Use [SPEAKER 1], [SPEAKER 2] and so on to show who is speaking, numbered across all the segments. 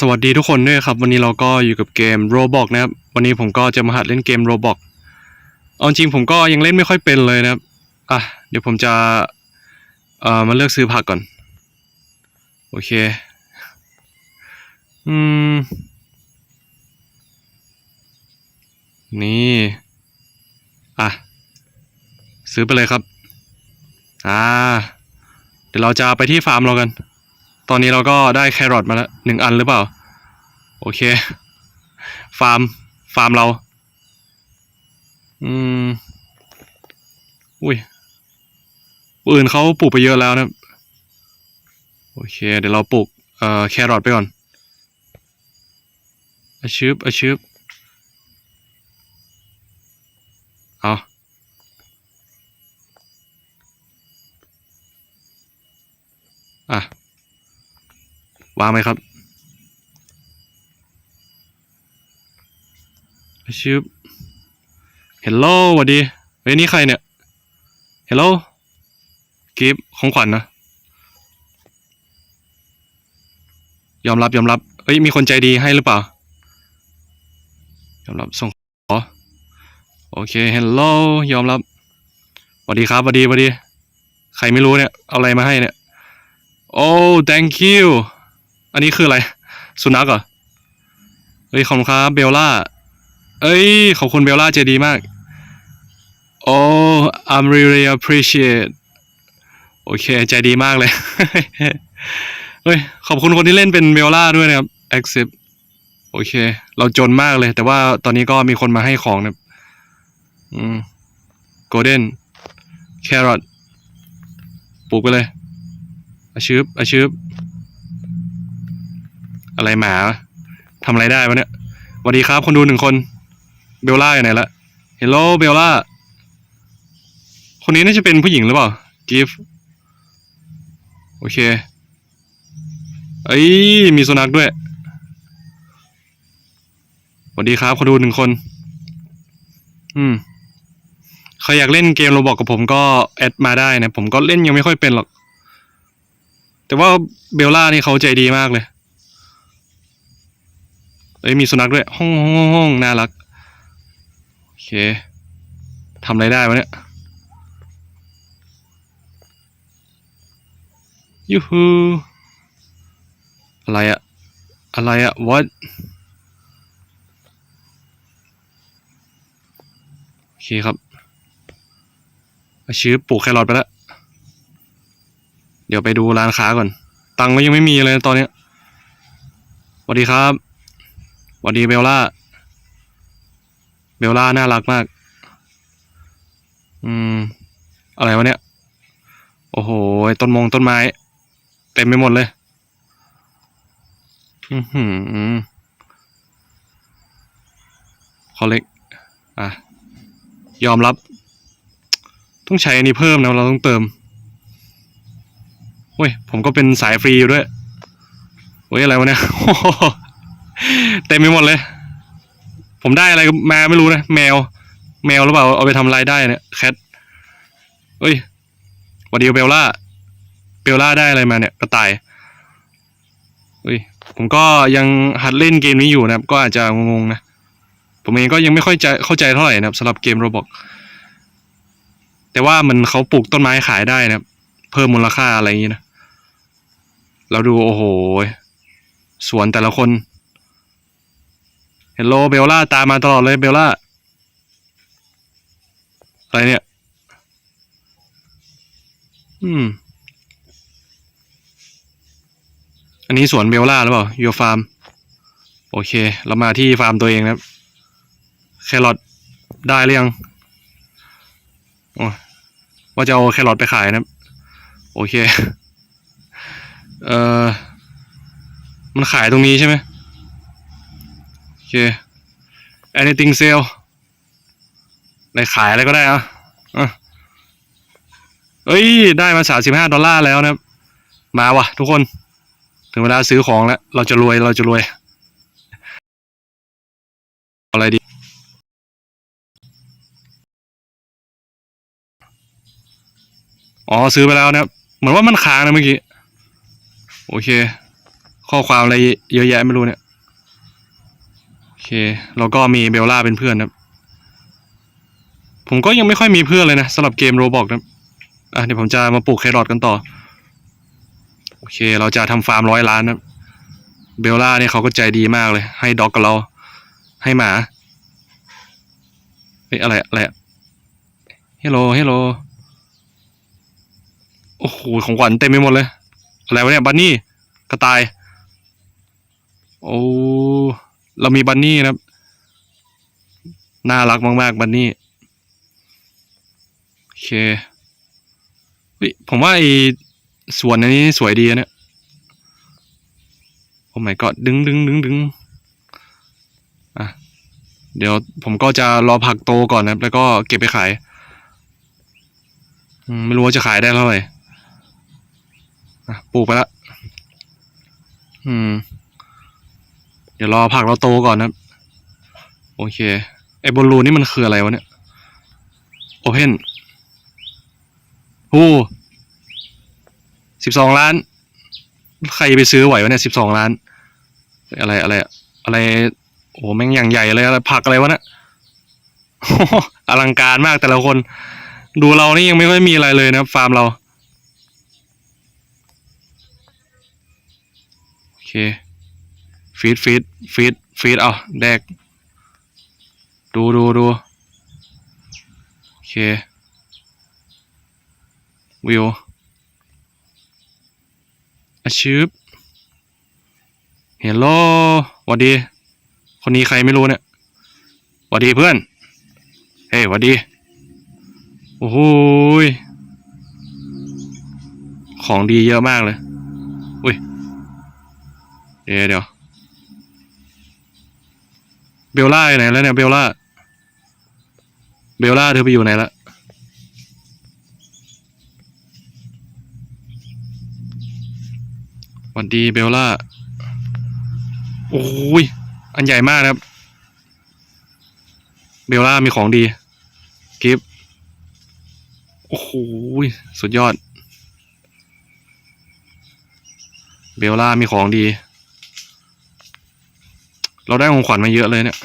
[SPEAKER 1] สวัสดีทุกคนด้วยครับ วันนี้เราก็อยู่กับเกม Roblox นะครับ วันนี้ผมก็จะมาหัดเล่นเกม Roblox เอาจริงผมก็ยังเล่นไม่ค่อยเป็นเลยนะครับ อะ เดี๋ยวผมจะเอ่อมาเลือกซื้อผักก่อน โอเค อืม นี่ อะ ซื้อไปเลยครับ อ่า เดี๋ยวเราจะไปที่ฟาร์มเรากัน ตอนนี้เราก็ได้แครอทมาแล้วหนึ่งอันหรือเปล่า โอเค ฟาร์ม ฟาร์มเรา อืม อุ้ยอื่นเขาปลูกไปเยอะแล้วนะ โอเค เดี๋ยวเราปลูกเอ่อแครอทไปก่อนอาชืบอาชืบเอาอะ วางไหมครับชื่อเฮลโลสวัสดีเฮ้ยนี่ใครเนี่ยเฮลโลกิฟของขวัญนะ ยอมรับยอมรับเอ้ยมีคนใจดีให้หรือเปล่า ยอมรับส่งขอโอเคเฮลโลยอมรับสวัสดีครับสวัสดีสวัสดี ใครไม่รู้เนี่ย เอาอะไรมาให้เนี่ย โอ้ thank you อันนี้คืออะไร สุนัขเหรอ เฮ้ย ขอบคุณครับเบลล่า เอ้ย ขอบคุณเบลล่าใจดีมาก โอ้ I'm really appreciate โอเค ใจดีมากเลย เฮ้ย ขอบคุณคนที่เล่นเป็นเบลล่าด้วยนะครับ accept โอเค เราจนมากเลย แต่ว่าตอนนี้ก็มีคนมาให้ของนะอืม golden carrot ปลูกไปเลยอาชืบอาชืบ อะไรหมาทำอะไรได้วะเนี่ยสวัสดีครับ คนดูหนึ่งคน เบลล่าอยู่ไหนละเฮลโลเบลล่า คนนี้น่าจะเป็นผู้หญิงหรือเปล่ากิฟโอเคเอ้ยมีสุนัขด้วยสวัสดีครับ คนดูหนึ่งคน อืมใครอยากเล่นเกมโรบอกกับผมก็แอดมาได้นะ ผมก็เล่นยังไม่ค่อยเป็นหรอก แต่ว่าเบลล่านี่เขาใจดีมากเลย เอ้ยมีสุนัขด้วย ห้องห้องห้องน่ารัก โอเคทำอะไรได้วะเนี่ยยูฮูอะไรอะอะไรอะ what โอเคครับชื่อปลูกแครอทไปแล้ว เดี๋ยวไปดูร้านค้าก่อน ตังก็ยังไม่มีเลยตอนนี้สวัสดีครับ วัสดีเบลล่า เบลล่าน่ารักมาก อืม อะไรวะเนี่ย โอ้โห ต้นมงต้นไม้ เต็มไปหมดเลย อือหือคอเล็ก อะ ยอมรับ ต้องใช้อันนี้เพิ่มนะ เราต้องเติมเว้ย ผมก็เป็นสายฟรีอยู่ด้วยเว้ย อะไรวะเนี่ย เต็มไปหมดเลย ผมได้อะไรมาไม่รู้นะแมว แมวหรือเปล่าเอาไปทำรายได้เนี่ยแคทเฮ้ยวัสดีเบลล่าเบลล่าได้อะไรมาเนี่ยกระต่ายเฮ้ยผมก็ยังหัดเล่นเกมนี้อยู่นะครับ ก็อาจจะงงๆนะผมเองก็ยังไม่ค่อยจะเข้าใจเท่าไหร่นะครับสำหรับเกมโรบอกแต่ว่ามันเขาปลูกต้นไม้ขายได้นะครับ เพิ่มมูลค่าอะไรอย่างนี้นะเราดูโอ้โห สวนแต่ละคน เฮลโลเบลล่าตามมาตลอดเลยเบลล่าอะไรเนี่ย อืม อันนี้สวนเบลล่าหรือเปล่ายูฟาร์ม โอเค เรามาที่ฟาร์มตัวเองนะครับ แครอทได้หรือยังโอ้ว่าจะเอาแครอทไปขายนะครับ โอเค เอ่อมันขายตรงนี้ใช่ไหม anything sale ในขายอะไรก็ได้อะอะเอ้ย ได้มาสามสิบห้าดอลลาร์แล้วนะครับ มาวะทุกคน ถึงเวลาซื้อของแล้ว เราจะรวยเราจะรวย อะไรดี อ๋อซื้อไปแล้วนะครับ เหมือนว่ามันค้างนะเมื่อกี้ โอเค ข้อความอะไรเยอะแยะไม่รู้เนี่ย เคแล้วก็มีเบลล่าเป็นเพื่อนนะครับผมก็ยังไม่ค่อยมีเพื่อนเลยนะสำหรับเกมโรบอกนะอะเดี๋ยวผมจะมาปลูกแครอทกันต่อ โอเค เราจะทำฟาร์มร้อยล้านนะเบลล่าเนี่ยเขาก็ใจดีมากเลย ให้ด็อกกับเรา ให้หมาเฮ้ยอะไรอะไรเฮลโหลเฮลโหลโอ้โหของขวัญเต็มไปหมดเลย อะไรวะเนี่ยบันนี่กระต่าย โอ้ เรามีบันนี่นะครับ น่ารักมาก ๆ บันนี่ โอเคเฮ้ยผมว่าไอ้สวนอันนี้สวยดีอะเนี่ย โอ้ my god ดึงดึงดึงดึงอะ เดี๋ยวผมก็จะรอผักโตก่อนนะแล้วก็เก็บไปขาย ไม่รู้ว่าจะขายได้เท่าไหร่ อะ ปลูกไปละ อืม ดี๋ยวรอผักเราโตก่อนนะ โอเค ไอ้บอลลูนนี่มันคืออะไรวะเนี่ย โอเพนโอ้สิบสองล้าน ใครไปซื้อไหววะเนี่ยสิบสองล้าน อะไรอะไรอะไร โอ้โหแม่งอย่างใหญ่เลยอะไรผักอะไรวะเนี่ยอลังการมากแต่ละคน ดูเรานี่ยังไม่ค่อยมีอะไรเลยนะครับ ฟาร์มเรา โอเค ฟีดฟีดฟีดฟีดเอาแดก ดูดูดูโอเค วิวอาชืบเฮลโลหวัดดี คนนี้ใครไม่รู้เนี่ยหวัดดีเพื่อน เฮ้ยหวัดดี โอ้โหของดีเยอะมากเลย อุ้ย เดี๋ยวเดี๋ยว เบลล่าอยู่ไหนแล้วเนี่ยเบลล่า เบลล่าเธอไปอยู่ไหนละหวันดีเบลล่า โอ้ย อันใหญ่มากครับ เบลล่ามีของดี กิฟต์โอ้โหยสุดยอด เบลล่ามีของดี เราได้ของขวัญมาเยอะเลยเนี่ย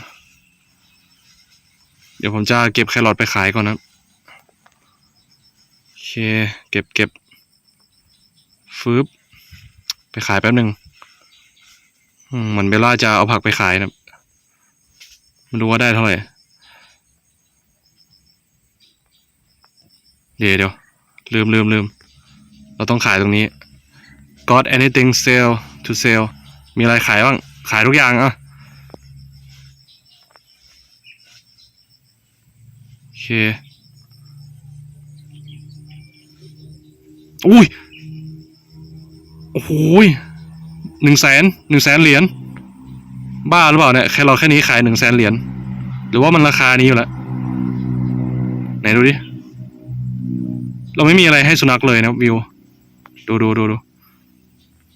[SPEAKER 1] เดี๋ยวผมจะเก็บแครอทไปขายก่อนนะโอเค เก็บเก็บฟืบไปขายแป๊บหนึ่งเหมือนเบลล่าจะเอาผักไปขายนะครับไม่รู้ว่าได้เท่าไหร่ เดี๋ยวเดี๋ยวลืมลืมลืม เราต้องขายตรงนี้ got anything sell to sell มีอะไรขายบ้าง ขายทุกอย่างอะ อเคอุ้ย โอ้โหยหนึ่งแสนหนึ่งแสนเหรียญ บ้าหรือเปล่าเนี่ยแค่เราแค่นี้ขายหนึ่งแสนเหรียญ หรือว่ามันราคานี้อยู่แล้ว ไหนดูดิ เราไม่มีอะไรให้สุนัขเลยนะวิว ดูดูดูดู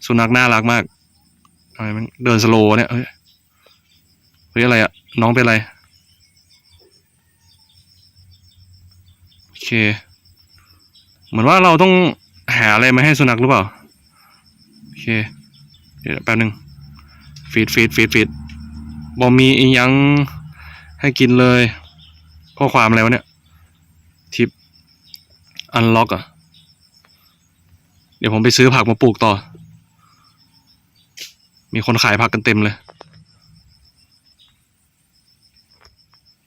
[SPEAKER 1] สุนัขน่ารักมากทำไมมันเดินสโลว์เนี่ยเฮ้ยเฮ้ยอะไรอะน้องเป็นอะไร โอ เค เหมือนว่าเราต้องหาอะไรมาให้สุนัขหรือเปล่า โอเค เดี๋ยวแป๊บนึง ฟีดฟีดฟีดฟีดบอมีอีหยังให้กินเลย ข้อความอะไรวะเนี่ย ทิป อันล็อกอะ เดี๋ยวผมไปซื้อผักมาปลูกต่อ มีคนขายผักกันเต็มเลย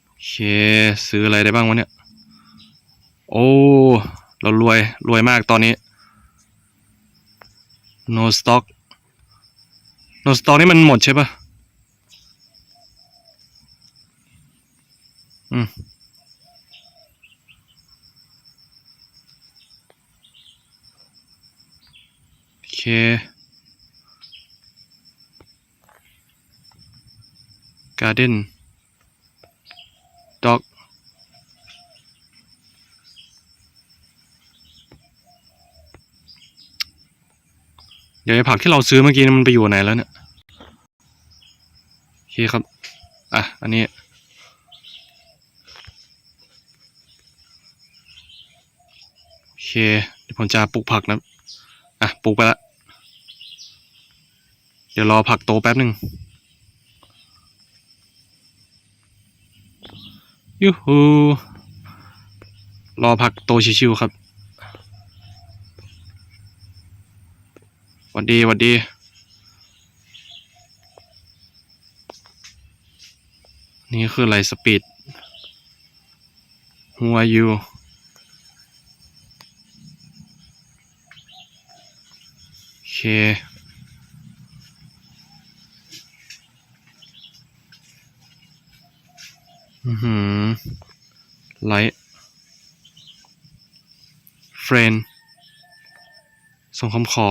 [SPEAKER 1] โอเค ซื้ออะไรได้บ้างวะเนี่ย โอ้ เรารวยรวยมากตอนนี้ no stock no stock นี่มันหมดใช่ปะอืมโอเค garden dog เดี๋ยวไอ้ผักที่เราซื้อเมื่อกี้นี่มันไปอยู่ไหนแล้วเนี่ยโอเคครับ อะ อันนี้ โอเค เดี๋ยวผมจะปลูกผักนะ อะ ปลูกไปละดี๋ยวรอผักโตแป๊บหนึ่งยูฮูรอผักโตชิวๆครับ วัดดีวัดดี นี่คืออะไรสปีด Who are you โอเคอือหือไลท์เฟรนส่งคำขอ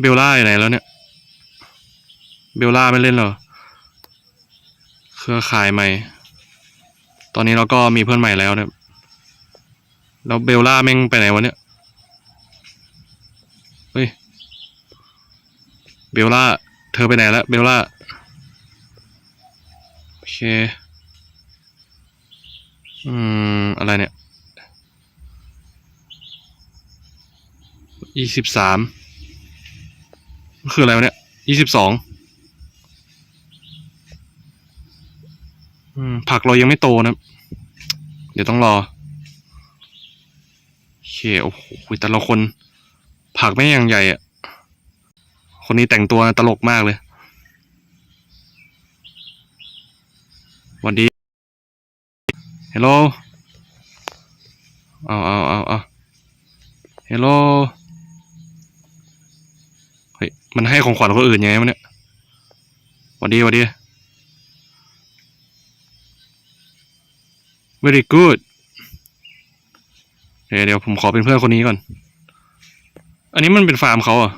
[SPEAKER 1] เบลล่าอยู่ไหนแล้วเนี่ย เบลล่าไม่เล่นเหรอ เครือข่ายใหม่ ตอนนี้เราก็มีเพื่อนใหม่แล้วเนี่ย แล้วเบลล่าแม่งไปไหนวะเนี่ย เฮ้ย เบลล่า เธอไปไหนแล้วเบลล่า โอเค อืม อะไรเนี่ยยี่สิบสาม คืออะไรวะเนี่ยยี่สิบสองอืมผักเรายังไม่โตนะ เดี๋ยวต้องรอ โอเค โอ้โห แต่ละคน ผักไม่อย่างใหญ่อะคนนี้แต่งตัวตลกมากเลย วันดีฮัลโหลเอาเอาเอาเอาฮัลโหล มันให้ของขวัญคนอื่นยังไงวะเนี่ยหวันดีหวันดี very good เดี๋ยวเดี๋ยวผมขอเป็นเพื่อนคนนี้ก่อน อันนี้มันเป็นฟาร์มเขาอะ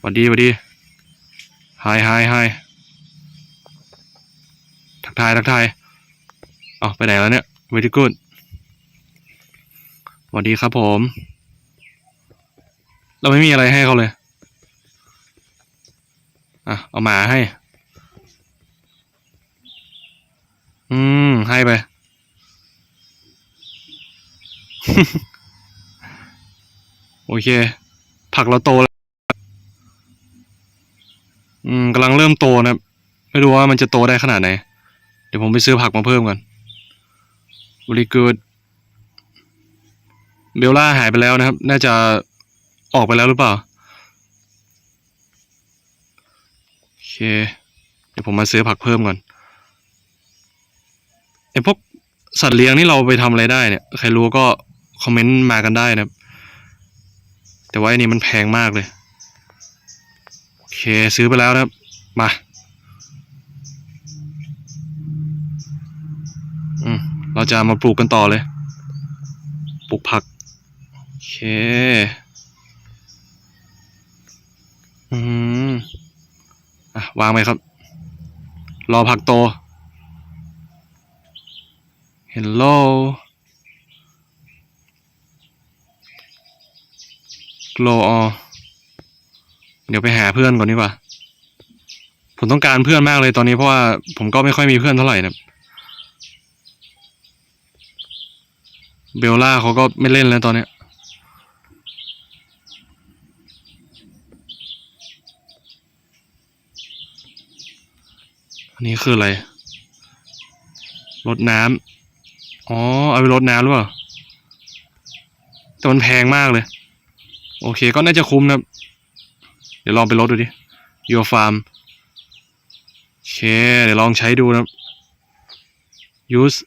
[SPEAKER 1] หวันดีหวันดี hi hi hi ทักทายทักทายเอาไปไหนแล้วเนี่ย very good สวัสดีครับผม เราไม่มีอะไรให้เขาเลย อะ เอาหมาให้ อืม ให้ไป โอเค ผักเราโตแล้ว อืมกำลังเริ่มโตนะครับไม่รู้ว่ามันจะโตได้ขนาดไหน เดี๋ยวผมไปซื้อผักมาเพิ่มก่อน very good เบลล่าหายไปแล้วนะครับ น่าจะ ออกไปแล้วหรือเปล่า โอเค เดี๋ยวผมมาซื้อผักเพิ่มก่อนไอพวกสัตว์เลี้ยงนี่เราไปทำอะไรได้เนี่ย ใครรู้ก็คอมเมนต์มากันได้นะครับ แต่ว่าอันนี้มันแพงมากเลย โอเคซื้อไปแล้วนะครับ มาอืมเราจะมาปลูกกันต่อเลย ปลูกผัก โอเค อืมอะวางไปครับ รอผักโต Hello Glow on เดี๋ยวไปหาเพื่อนก่อนดีกว่า ผมต้องการเพื่อนมากเลยตอนนี้เพราะว่าผมก็ไม่ค่อยมีเพื่อนเท่าไหร่นะเบลล่าเขาก็ไม่เล่นแล้วตอนเนี้ย นี้คืออะไรรดน้ำอ๋อ เอาไปรดน้ำหรือเปล่า แต่มันแพงมากเลย โอเค ก็น่าจะคุ้มนะ เดี๋ยวลองไปรดดูดิ Your Farm โอเค เดี๋ยวลองใช้ดูนะ Use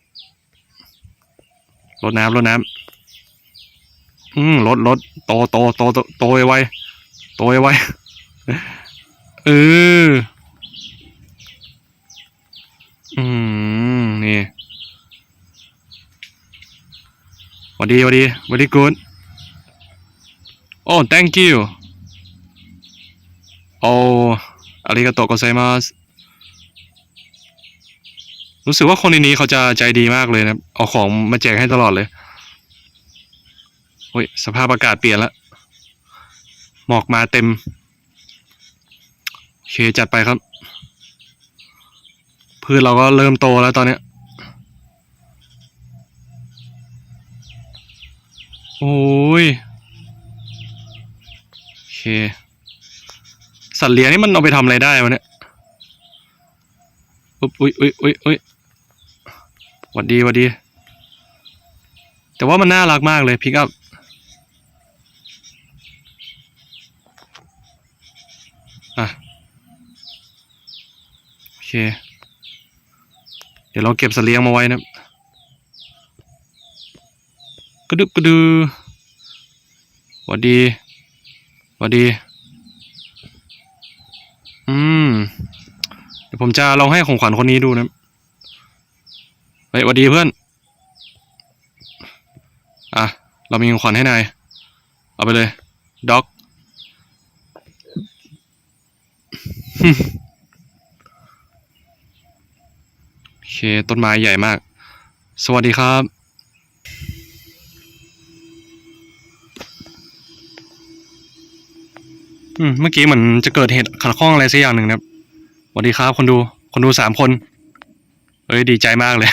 [SPEAKER 1] รดน้ำรดน้ำอืมรดรดโตโตโตโตโตไวโตไวเออ อืม นี่หวัสดีหวัสดีหวัสดีกูดโอ้ thank you โอ้อาริกาโตะโกไซมัสรู้สึกว่าคนในนี้เขาจะใจดีมากเลยนะ เอาของมาแจกให้ตลอดเลยโอ้ย สภาพอากาศเปลี่ยนแล้วหมอกมาเต็ม โอเค จัดไปครับ พืชเราก็เริ่มโตแล้วตอนเนี้ย โอ้ยสัตว์เลี้ยงนี่มันเอาไปทำอะไรได้วะเนี่ย อุ๊บอุ้ยอุ้ยอุ้ยอุ้ยหวัดดีหวัดดี แต่ว่ามันน่ารักมากเลยพิกอัพอะ โอเค เดี๋ยวเราเก็บสัตว์เลี้ยงมาไว้นะกระดึบกระดือหวัดดีหวัดดี อืม เดี๋ยวผมจะลองให้ของขวัญคนนี้ดูนะเฮ้ยหวัดดีเพื่อน อะ เรามีของขวัญให้นาย เอาไปเลยด็อกโอ เคต้นไม้ใหญ่มาก สวัสดีครับ อืม เมื่อกี้เหมือนจะเกิดเหตุขัดข้องอะไรสักอย่างหนึ่งนะครับสวัสดีครับ คนดูคนดูสามคนเอ้ยดีใจมากเลย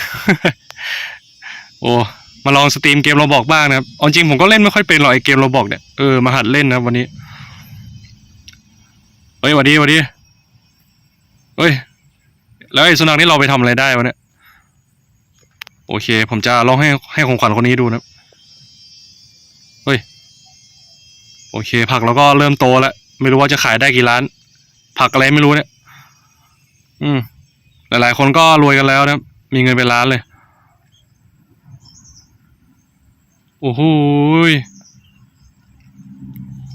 [SPEAKER 1] โอ้มาลองสตรีมเกมเราบอกบ้างนะครับเอาจริงผมก็เล่นไม่ค่อยเป็นหรอกไอเกมเราบอกเนี่ยเออมาหัดเล่นนะวันนี้เฮ้ยสวัสดีสวัสดีเฮ้ย แล้วไอ้สุนัขนี่เราไปทำอะไรได้วะเนี่ยโอเค ผมจะลองให้ให้ของขวัญคนนี้ดูนะเฮ้ยโอเค ผักเราก็เริ่มโตแล้วไม่รู้ว่าจะขายได้กี่ล้าน ผักอะไรไม่รู้เนี่ย อืม หลายๆ คนก็รวยกันแล้วนะมีเงินเป็นล้านเลยโอ้โห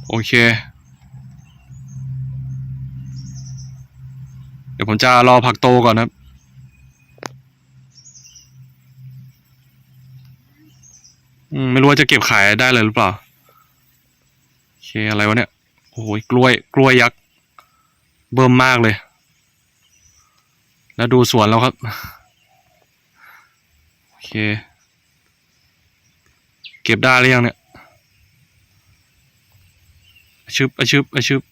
[SPEAKER 1] โอเค เดี๋ยว ผมจะรอผักโตก่อนนะครับอืมไม่รู้ว่าจะเก็บขายได้เลยหรือเปล่า โอเค อะไรวะเนี่ย โอ้โหกล้วย กล้วยยักษ์ เบิ่มมากเลย แล้วดูสวนแล้วครับ โอเค เก็บได้หรือยังเนี่ยอชึบอชึบอชึบ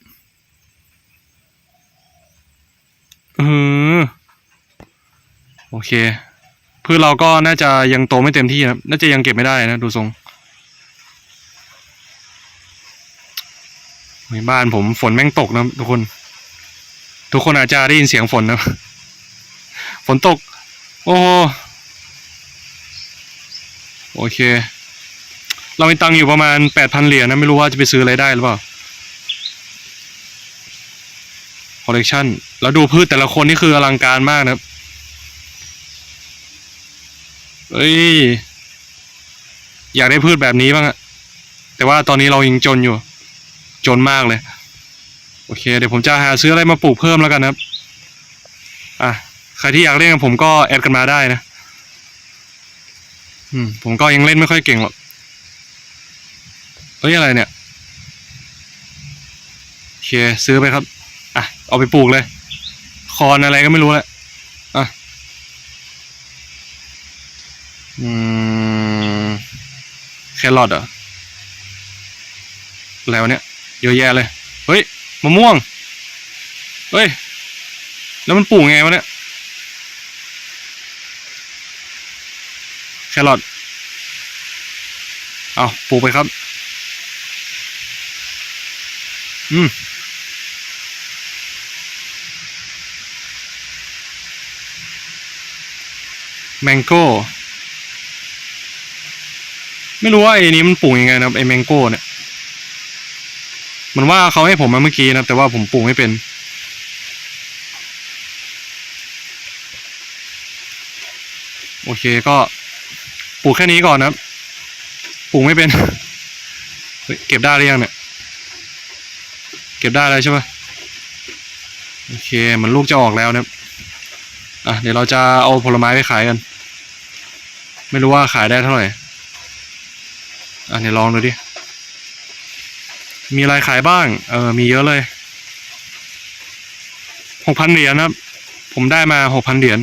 [SPEAKER 1] เออโอเคพืชเราก็น่าจะยังโตไม่เต็มที่นะน่าจะยังเก็บไม่ได้นะ ดูทรงในบ้านผมฝนแม่งตกนะทุกคน ทุกคนอาจจะได้ยินเสียงฝนนะ ฝนตก โอ้โหโอเค เรามีตังค์อยู่ประมาณแปดพันเหรียญนะ ไม่รู้ว่าจะไปซื้ออะไรได้หรือเปล่า ค อลเลกชันแล้วดูพืชแต่ละคนนี่คืออลังการมากนะครับเอ้ย อยากได้พืชแบบนี้บ้างอะแต่ว่าตอนนี้เรายังจนอยู่ จนมากเลย โอเค เดี๋ยวผมจะหาซื้ออะไรมาปลูกเพิ่มแล้วกันนะครับ อะ ใครที่อยากเล่นกับผมก็แอดกันมาได้นะ อืม ผมก็ยังเล่นไม่ค่อยเก่งหรอกเฮ้ยอะไรเนี่ย โอเค ซื้อไปครับ เอาไปปลูกเลย คอนอะไรก็ไม่รู้แหละอะอืมแครอทเหรออะไรวะเนี่ยเยอะแยะเลย เฮ้ยมะม่วง เฮ้ย แล้วมันปลูกไงวะเนี่ย แครอทเอาปลูกไปครับ อืม แมงโก้ ไม่รู้ว่าไอ้นี้มันปลูกยังไงนะครับไอ้แมงโก้เนี่ย มันว่าเขาให้ผมมาเมื่อกี้นะแต่ว่าผมปลูกไม่เป็นโอเคก็ปลูกแค่นี้ก่อนนะปลูกไม่เป็น เก็บได้หรือยังเนี่ย เก็บได้แล้วใช่ปะโอเค มันลูกจะออกแล้วนะอะเดี๋ยวเราจะเอาผลไม้ไปขายกัน ไม่รู้ว่าขายได้เท่าไหร่อะเดี๋ยวลองดูดิ มีอะไรขายบ้าง เออ มีเยอะเลยหกพันเหรียญนะครับ ผมได้มาหกพันเหรียญ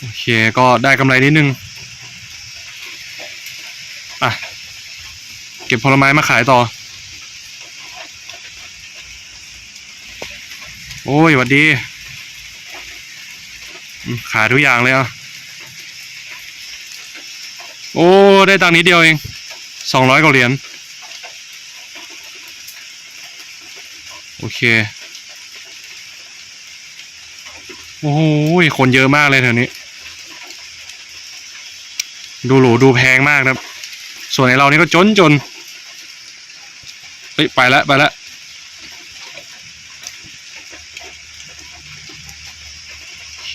[SPEAKER 1] โอเค ก็ได้กำไรนิดนึง อะ เก็บผลไม้มาขายต่อ โอ้ยหวัดดี ขายทุกอย่างเลยอะ โอ้ ได้ตังค์นิดเดียวเองสองร้อยกว่าเหรียญโอเค โอ้โหคนเยอะมากเลยแถวนี้ ดูหรูดูแพงมากครับ ส่วนไอเรานี่ก็จนจนเฮ้ยไปแล้วไปแล้วโอเค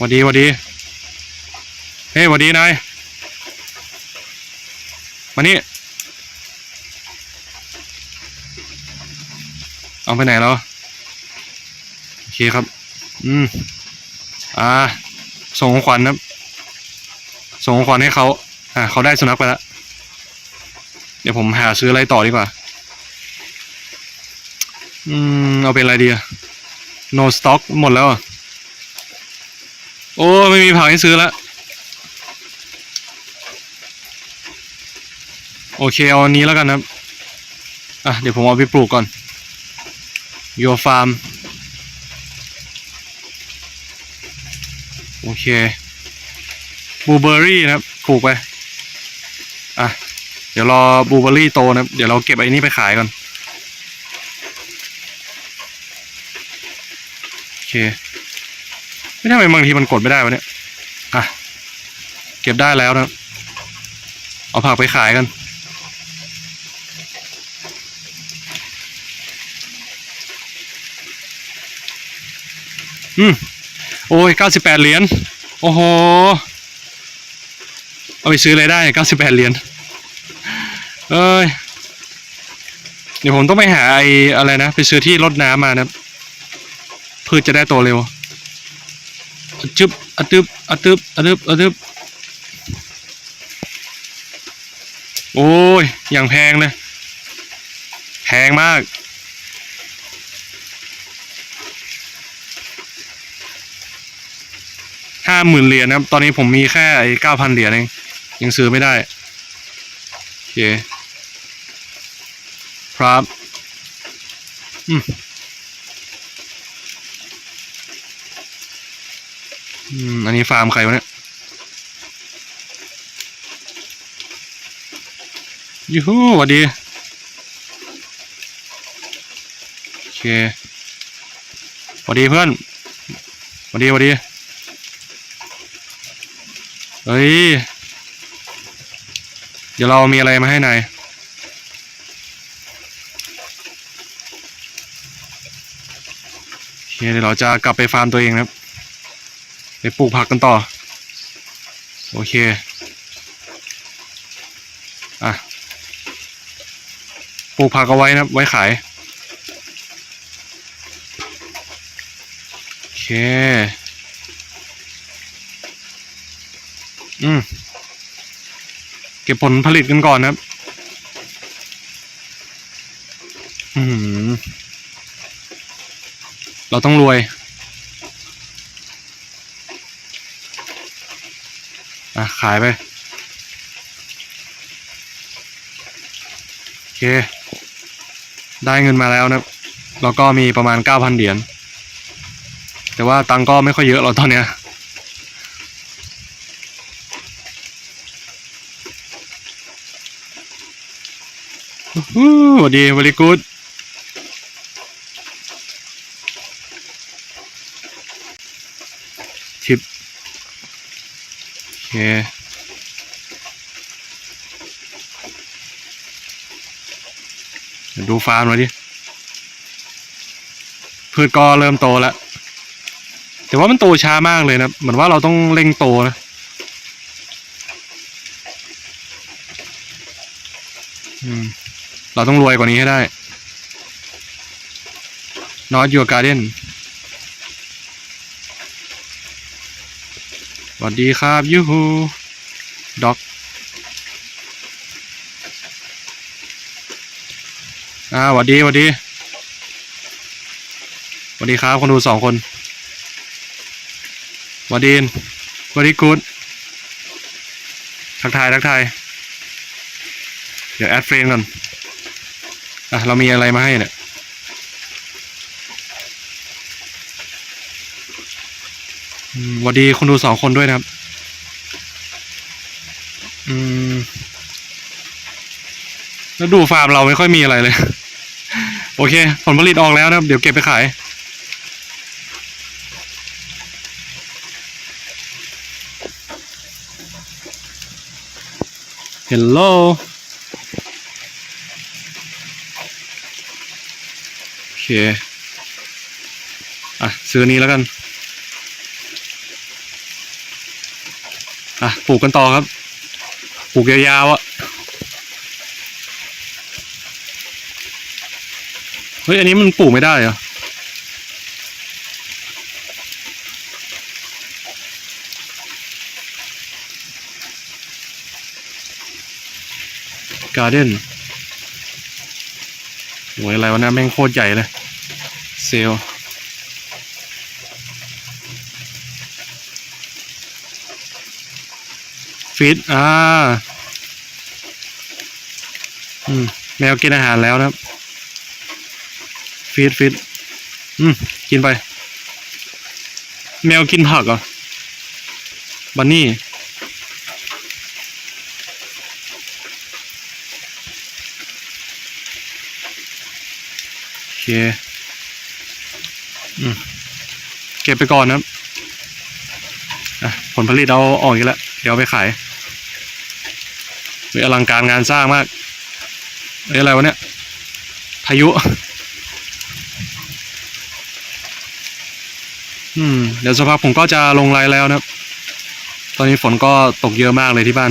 [SPEAKER 1] วัสดีวัสดี เฮ้ยหวัสดีนายมานี่เอาไปไหนแล้วโอเคครับ อืม อ่า ส่งของขวัญนะครับส่งของขวัญให้เขาอ่าเขาได้สุนัขไปแล้วเดี๋ยวผมหาซื้ออะไรต่อดีกว่า อืม เอาเป็นอะไรดีอะ no stock หมดแล้วอะโอ้ ไม่มีผักให้ซื้อแล้ว โอเคเอาอันนี้แล้วกันครับ อะเดี๋ยวผมเอาไปปลูกก่อน your farm โอเคบลูเบอร์รี่นะครับปลูกไป อะ เดี๋ยวรอบลูเบอร์รี่โตนะครับ เดี๋ยวเราเก็บไอ้นี่ไปขายก่อน โอเค ไม่ทำไมบางทีมันกดไม่ได้วะเนี่ย อะ เก็บได้แล้วนะ เอาผักไปขายกัน อืมโอ้ยเก้าสิบแปดเหรียญโอ้โหเอาไปซื้ออะไรได้เก้าสิบแปดเหรียญเอ้ยเดี๋ยวผมต้องไปหาไอ้อะไรนะ ไปซื้อที่รดน้ำมานะพืชจะได้โตเร็วจึบอะตึบอะตึบอะตึบอะตึบโอ้ย อย่างแพงเลย แพงมาก ห้าหมื่นเหรียญนะครับ ตอนนี้ผมมีแค่ไอ้เก้าพันเหรียญเองยังซื้อไม่ได้โอเคครับอืมอืมอันนี้ฟาร์มใครวะเนี่ยยูฮูสวัสดีโอเคสวัสดีเพื่อนสวัสดีสวัสดี เฮ้ย เดี๋ยวเรามีอะไรมาให้นายโอเคเดี๋ยวเราจะกลับไปฟาร์มตัวเองนะครับ ไปปลูกผักกันต่อ โอเค อะ ปลูกผักเอาไว้นะครับ ไว้ขาย โอเค อืมเก็บผลผลิตกันก่อนนะครับอืมเราต้องรวย อะ ขายไป โอเค ได้เงินมาแล้วนะแล้วก็มีประมาณเก้าพันเหรียญ แต่ว่าตังก็ไม่ค่อยเยอะหรอกตอนเนี้ย สวัสดี very good ทิปโอเคเดี๋ยวดูฟาร์มหน่อยดิ พืชก็เริ่มโตแล้ว แต่ว่ามันโตช้ามากเลยนะ เหมือนว่าเราต้องเร่งโตนะอืม เราต้องรวยกว่านี้ให้ได้ Not your garden สวัสดีครับยูฮูด็อกอ่าสวัสดีสวัสดีสวัสดีครับ คนดูสองคนสวัสดีสวัสดีกูดทักทาย ทักทาย เดี๋ยวแอดเฟรนก่อน อะเรามีอะไรมาให้เนี่ยสวัสดีคนดูสองคนด้วยนะครับ อืม แล้วดูฟาร์มเราไม่ค่อยมีอะไรเลย โอเค ผลผลิตออกแล้วนะครับ เดี๋ยวเก็บไปขาย Hello โอ เคอะซื้อนี้แล้วกัน อะปลูกกันต่อครับ ปลูกยาวๆอะเฮ้ยอันนี้มันปลูกไม่ได้เหรอการ์เด้น โอ้ยอะไรวะเนะแม่งโคตรใหญ่เลย เซลฟิตอ่า อืม แมวกินอาหารแล้วนะครับฟีดฟีดอืม กินไป แมวกินผักเหรอ บันนี่ เคอืมเก็บไปก่อนนะครับผลผลิตเอาออกอีกแล้ว เดี๋ยวไปขายเฮ้ยอลังการงานสร้างมากอะไรวะเนี่ย พายุ อืม เดี๋ยวสักพักผมก็จะลงไลน์แล้วนะ ตอนนี้ฝนก็ตกเยอะมากเลยที่บ้าน